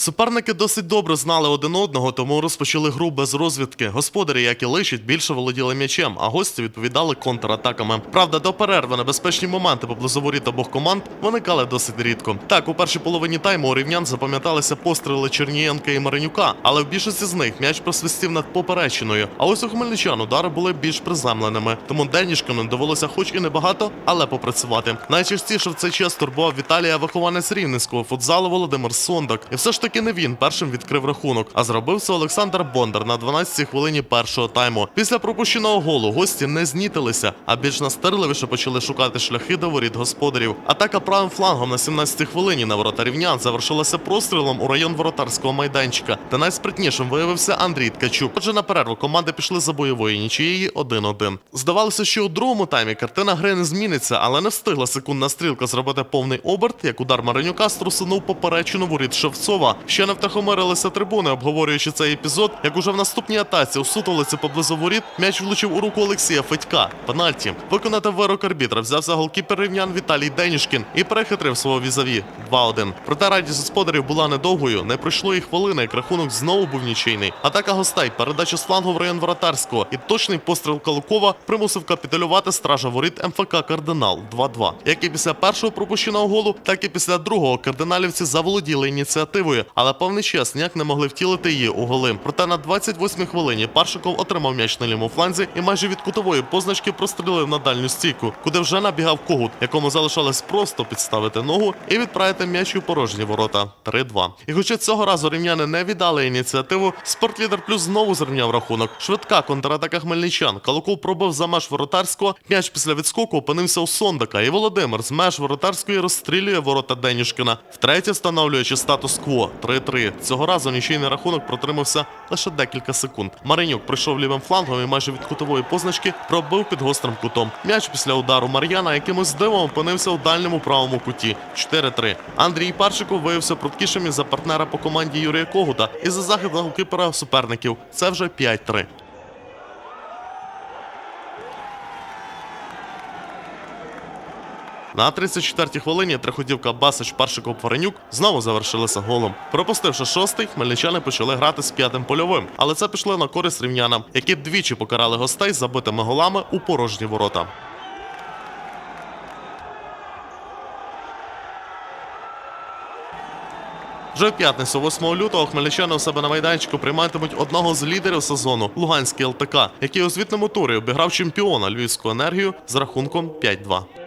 Суперники досить добре знали один одного, тому розпочали гру без розвідки. Господарі, як і лишить, більше володіли м'ячем, а гості відповідали контратаками. Правда, до перерви небезпечні моменти поблизу воріт обох команд виникали досить рідко. Так, у першій половині тайму у рівнян запам'яталися постріли Чернієнка і Маринюка, але в більшості з них м'яч просвистів над поперечиною. А ось у хмельничан удари були більш приземленими. Тому Денішкину довелося, хоч і небагато, але попрацювати. Найчастіше в цей час турбував Віталія вихованець рівненського футзалу Володимир Сондак. І все ж таки не він першим відкрив рахунок, а зробив це Олександр Бондар на 12-й хвилині першого тайму. Після пропущеного голу гості не знітилися, а більш настирливіше почали шукати шляхи до воріт господарів. Атака правим флангом на 17-й хвилині на ворота рівнян завершилася прострілом у район воротарського майданчика. Та найспритнішим виявився Андрій Ткачук. Отже, на перерву команди пішли за бойової нічиєї 1-1. Здавалося, що у другому таймі картина гри не зміниться, але не встигла секундна стрілка зробити повний оберт, як удар Маринюка струсунув поперечину воріт Шевцова. Ще не втахомирилися трибуни, обговорюючи цей епізод, як уже в наступній атаці у сутолиці поблизу воріт м'яч влучив у руку Олексія Федька. Пенальті. Виконати вирок арбітра взявся голкіпер рівнян Віталій Денішкін і перехитрив свого візаві 2-1. Проте радість господарів була недовгою. Не пройшло і хвилини, як рахунок знову був нічийний. Атака гостей, передача з флангу в район воротарського і точний постріл Калукова примусив капітулювати стража воріт МФК Кардинал 2-2. Як і після першого пропущеного голу, так і після другого кардиналівці заволоділи ініціативою, але певний час ніяк не могли втілити її у голи. Проте на 28-й хвилині Паршиков отримав м'яч на лівому фланзі і майже від кутової позначки прострілив на дальню стійку, куди вже набігав когут, якому залишалось просто підставити ногу і відправити м'яч у порожні ворота 3-2. І хоча цього разу рівняни не віддали ініціативу, спортлідер плюс знову зрівняв рахунок. Швидка контратака хмельничан. Калуков пробив за меж воротарського. М'яч після відскоку опинився у Сондака. І Володимир з меж воротарської розстрілює ворота Денюшкіна. Втретє встановлюючи статус-кво 3-3. Цього разу нічийний рахунок протримався лише декілька секунд. Маринюк прийшов лівим флангом і майже від кутової позначки пробив під гострим кутом. М'яч після удару Мар'яна якимось дивом опинився у дальньому правому куті. 4-3. Андрій Парчиков виявився пруткішим за партнера по команді Юрія Когута і за захист голкіпера суперників. Це вже 5-3. На 34-й хвилині триходівка Басич Паршиков Паренюк знову завершилися голом. Пропустивши шостий, хмельничани почали грати з п'ятим польовим, але це пішло на користь рівнянам, які двічі покарали гостей забитими голами у порожні ворота. Вже в п'ятницю, 8 лютого, хмельничани у себе на майданчику прийматимуть одного з лідерів сезону Луганський ЛТК, який у звітному турі обіграв чемпіона Львівську енергію з рахунком 5-2.